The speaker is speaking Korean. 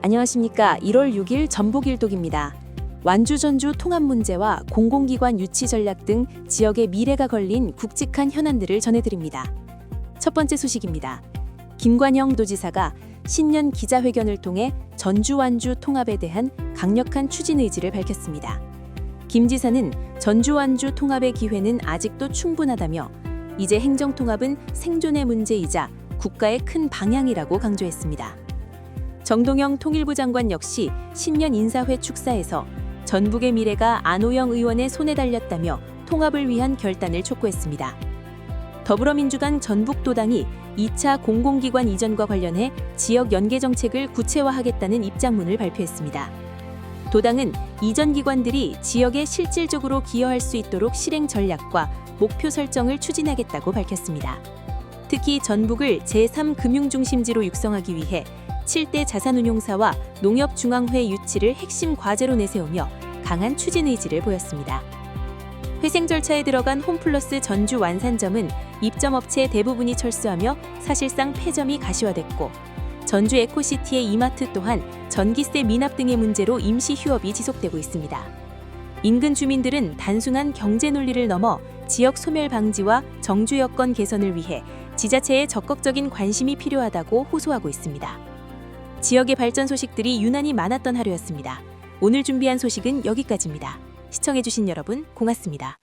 안녕하십니까. 1월 6일 전북일독입니다. 완주 전주 통합 문제와 공공기관 유치 전략 등 지역의 미래가 걸린 굵직한 현안들을 전해드립니다. 첫 번째 소식입니다. 김관영 도지사가 신년 기자회견을 통해 전주 완주 통합에 대한 강력한 추진 의지를 밝혔습니다. 김 지사는 전주 완주 통합의 기회는 아직도 충분하다며 이제 행정 통합은 생존의 문제이자 국가의 큰 방향이라고 강조했습니다. 정동영 통일부 장관 역시 신년 인사회 축사에서 전북의 미래가 안호영 의원의 손에 달렸다며 통합을 위한 결단을 촉구했습니다. 더불어민주당 전북도당이 2차 공공기관 이전과 관련해 지역 연계 정책을 구체화하겠다는 입장문을 발표했습니다. 도당은 이전 기관들이 지역에 실질적으로 기여할 수 있도록 실행 전략과 목표 설정을 추진하겠다고 밝혔습니다. 특히 전북을 제3금융중심지로 육성하기 위해 7대 자산운용사와 농협중앙회 유치를 핵심 과제로 내세우며 강한 추진 의지를 보였습니다. 회생 절차에 들어간 홈플러스 전주 완산점은 입점업체 대부분이 철수하며 사실상 폐점이 가시화됐고 전주 에코시티의 이마트 또한 전기세 미납 등의 문제로 임시 휴업이 지속되고 있습니다. 인근 주민들은 단순한 경제 논리를 넘어 지역 소멸 방지와 정주 여건 개선을 위해 지자체의 적극적인 관심이 필요하다고 호소하고 있습니다. 지역의 발전 소식들이 유난히 많았던 하루였습니다. 오늘 준비한 소식은 여기까지입니다. 시청해주신 여러분 고맙습니다.